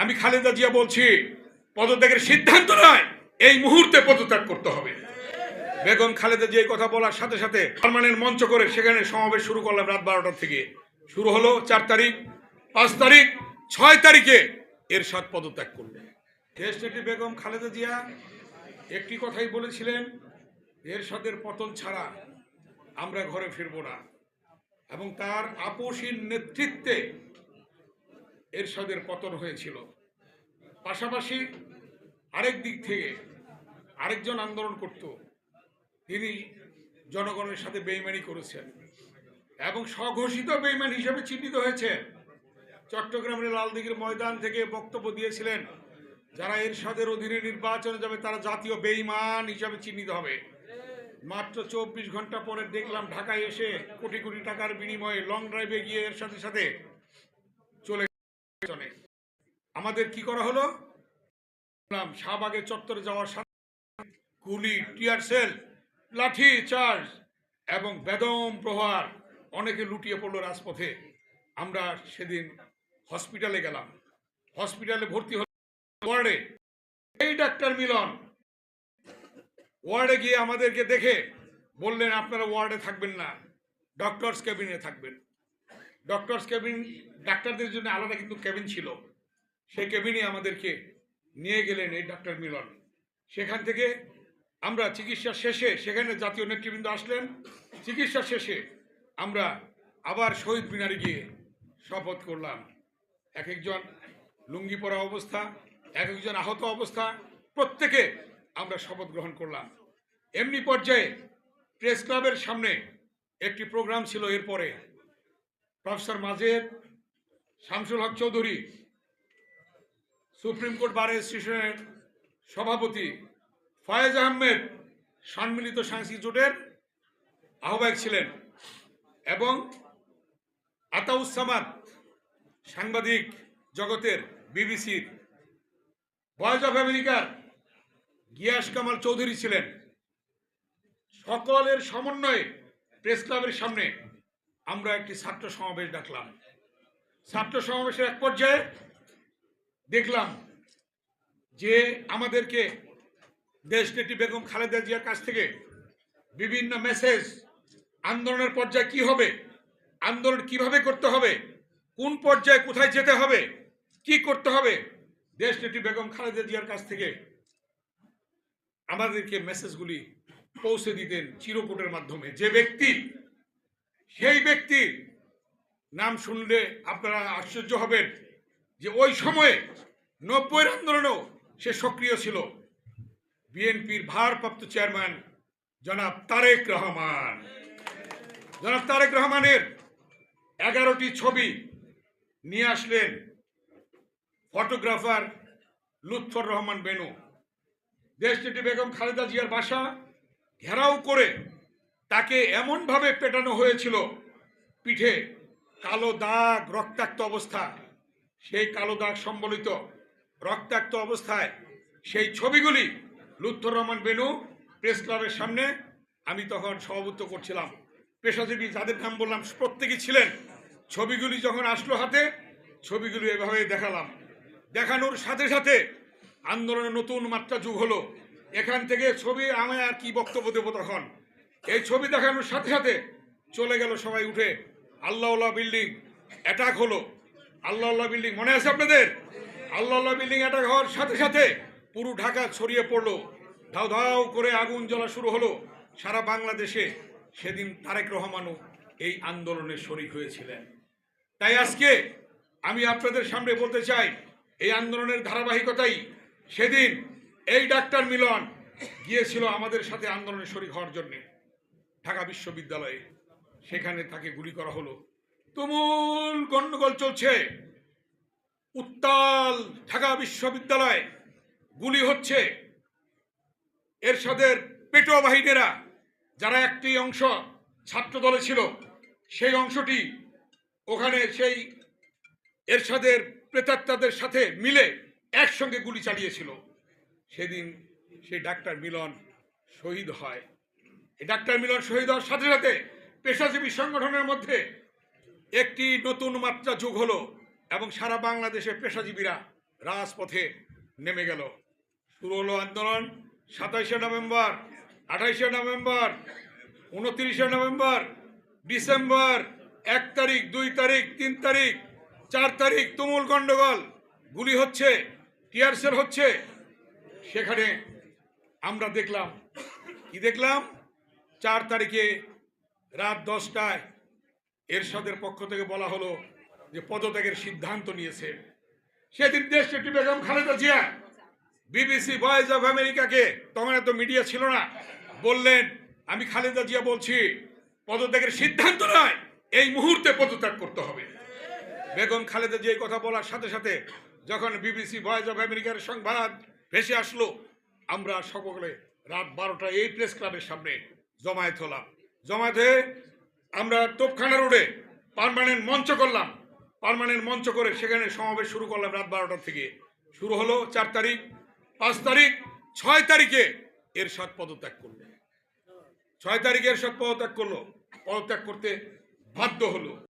আমি খালেদা জিয়া বলছি, পদত্যাগের সিদ্ধান্ত নয়, এই মুহূর্তে পদত্যাগ করতে হবে। বেগম খালেদা জিয়া কথা বলার সাথে সাথে পার্মানেন্ট মঞ্চ করে সেখানে সমাবেশ শুরু করলাম রাত বারোটার থেকে। শুরু হলো চার তারিখ, পাঁচ তারিখ, ছয় তারিখে এর সাত পদত্যাগ করলেন দেশনেত্রী বেগম খালেদা জিয়া একটি কথাই বলেছিলেন এর এরশাদের পতন ছাড়া আমরা ঘরে ফিরব না। এবং তার আপোষীর নেতৃত্বে এরশাদের পতন হয়েছিল। পাশাপাশি আরেক দিক থেকে আরেকজন আন্দোলন করত, তিনি জনগণের সাথে বেইমানি করেছেন এবং স্বঘোষিত বেইমান হিসেবে চিহ্নিত হয়েছে চট্টগ্রামের লালদিঘির ময়দান থেকে বক্তব্য দিয়েছিলেন, যারা এরশাদের অধীনে নির্বাচনে যাবে, তারা জাতীয় বেইমান হিসাবে চিহ্নিত হবে। মাত্র চব্বিশ ঘণ্টা পরে দেখলাম ঢাকায় এসে কোটি কোটি টাকার বিনিময়ে লং ড্রাইভে গিয়ে এর সাথে সাথে আমাদের কি করা হলো? শাহবাগের চত্বরে যাওয়ার সাথে গুলি টিয়ার সেল, লাঠি, চার্জ এবং বেদম প্রহার অনেকে লুটিয়ে পড়ল রাজপথে। আমরা সেদিন হসপিটালে গেলাম। হসপিটালে ভর্তি হল ওয়ার্ডে এই ডাক্তার মিলন। ওয়ার্ডে গিয়ে আমাদেরকে দেখে বললেন, আপনারা ওয়ার্ডে থাকবেন না ডক্টরস কেবিনে থাকবেন। ডক্টরস কেবিন ডাক্তারদের জন্য আলাদা কিন্তু কেবিন ছিল। সেই কেবিনে আমাদেরকে নিয়ে গেলেন এই ডাক্তার মিলন। সেখান থেকে আমরা চিকিৎসা শেষে সেখানে জাতীয় নেতৃবৃন্দ আসলেন। চিকিৎসা শেষে আমরা আবার শহীদ মিনারে গিয়ে শপথ করলাম। এক একজন লুঙ্গি পরা অবস্থা, এক একজন আহত অবস্থা, প্রত্যেকে আমরা শপথ গ্রহণ করলাম। এমনি পর্যায়ে প্রেস ক্লাবের সামনে একটি প্রোগ্রাম ছিল এরপরে। Professor Majed Shamsul Haque Chowdhury supreme court bar অ্যাসোসিয়েশনের সভাপতি ফয়েজ আহমেদ, সম্মিলিত সাংস্কৃতিক জোটের আহ্বায়ক ছিলেন এবং আতাউসামাদ সাংবাদিক জগতের বিবিসির। ভয়েস অফ আমেরিকার গিয়াস কামাল চৌধুরী ছিলেন। সকলের সমন্বয়ে প্রেস ক্লাবের সামনে আমরা একটি ছাত্র সমাবেশ ডাকলাম। ছাত্র সমাবেশের এক পর্যায়ে দেখলাম যে আমাদেরকে দেশ নেত্রী বেগম খালেদা জিয়ার কাছ থেকে বিভিন্ন মেসেজ আন্দোলনের পর্যায়ে কি হবে, আন্দোলন কীভাবে করতে হবে, কোন পর্যায়ে কোথায় যেতে হবে, কি করতে হবে, দেশ নেত্রী বেগম খালেদা জিয়ার কাছ থেকে আমাদেরকে মেসেজগুলি পৌঁছে দিতেন চিরকুটের মাধ্যমে। যে ব্যক্তি, সেই ব্যক্তির নাম শুনলে আপনারা আশ্চর্য হবেন। যে ওই সময়ে নব্বইয়ের আন্দোলনেও সে সক্রিয় ছিল। বিএনপির ভারপ্রাপ্ত চেয়ারম্যান জনাব তারেক রহমান। জনাব তারেক রহমানের এগারোটি ছবি নিয়ে আসলেন ফটোগ্রাফার লুৎফর রহমান বেনু। দেশটিটি বেগম খালেদা জিয়ার বাসা ঘেরাও করে তাকে এমনভাবে পেটানো হয়েছিল, পিঠে কালো দাগ, রক্তাক্ত অবস্থা। সেই কালো দাগ সম্বলিত রক্তাক্ত অবস্থায় সেই ছবিগুলি লুৎফর রহমান বেনু প্রেস ক্লাবের সামনে আমি তখন সভাপতিত্ব করছিলাম। পেশাজীবী যাদের নাম বললাম, প্রত্যেকেই ছিলেন। ছবিগুলি যখন আসলো হাতে, ছবিগুলি এভাবে দেখালাম। দেখানোর সাথে সাথে আন্দোলনের নতুন মাত্রা যুগ হলো। এখান থেকে ছবি আমি আর কি বক্তব্য দেবো তখন? এই ছবি দেখানোর সাথে সাথে চলে গেল সবাই উঠে। আল্লাহ বিল্ডিং অ্যাটাক হলো। আল্লাহ বিল্ডিং মনে আছে আপনাদের? আল্লাহ বিল্ডিং অ্যাটাক হওয়ার সাথে সাথে পুরো ঢাকা ছড়িয়ে পড়ল। ধাও ধাও করে আগুন জ্বলা শুরু হলো। সারা বাংলাদেশে সেদিন তারেক রহমানও এই আন্দোলনে শরিক হয়েছিলেন। তাই আজকে আমি আপনাদের সামনে বলতে চাই, এই আন্দোলনের ধারাবাহিকতাই সেদিন এই ডাক্তার মিলন গিয়েছিল আমাদের সাথে আন্দোলনে শরিক হওয়ার জন্যে। ঢাকা বিশ্ববিদ্যালয়ে সেখানে তাকে গুলি করা হলো। তুমুল গন্ডগোল চলছে। উত্তাল ঢাকা বিশ্ববিদ্যালয় গুলি হচ্ছে। এরশাদের পেটোয়া বাহিনীরা, যারা একটি অংশ ছাত্র দলে ছিল, সেই অংশটি ওখানে সেই এরশাদের প্রেতাত্মাদের সাথে মিলে একসঙ্গে গুলি চালিয়েছিল। সেদিন সেই ডাক্তার মিলন শহীদ হয়। এই ডাক্তার মিলন শহীদ হওয়ার সাথে সাথে পেশাজীবী সংগঠনের মধ্যে একটি নতুন মাত্রা যোগ হলো এবং সারা বাংলাদেশে পেশাজীবীরা রাজপথে নেমে গেল। শুরু হলো আন্দোলন সাতাইশে নভেম্বর, আঠাইশে নভেম্বর, উনত্রিশে নভেম্বর, ডিসেম্বর, এক তারিখ, দুই তারিখ, তিন তারিখ, চার তারিখ, তুমুল গন্ডগোল। গুলি হচ্ছে টিয়ারসেল হচ্ছে। সেখানে আমরা দেখলাম, কি দেখলাম? চার তারিখে রাত দশটায় এরশাদের পক্ষ থেকে বলা হলো যে পদত্যাগের সিদ্ধান্ত নিয়েছে। সেদিন দেশ একটি Begum Khaleda Zia BBC voice of আমেরিকাকে, তখন এত মিডিয়া ছিল না, বললেন, আমি খালেদা জিয়া বলছি, পদত্যাগের সিদ্ধান্ত নয়, এই মুহূর্তে পদত্যাগ করতে হবে। বেগম খালেদা জিয়া কথা বলার সাথে সাথে যখন বিবিসি ভয়েস অফ আমেরিকার সংবাদ ভেসে আসলো, আমরা সকলে রাত বারোটায় এই প্রেস ক্লাবের সামনে জমায়েত হলাম। জমায়েত হয়ে আমরা তোপখানা রোডে পারমানেন্ট মঞ্চ করলাম। পারমানেন্ট মঞ্চ করে সেখানে সমাবেশ শুরু করলাম রাত বারোটা থেকে। শুরু হলো চার তারিখ, পাঁচ তারিখ, ছয় তারিখে এর সাত পদত্যাগ করল। ছয় তারিখে এর সাত পদত্যাগ করল। পদত্যাগ করতে বাধ্য হলো।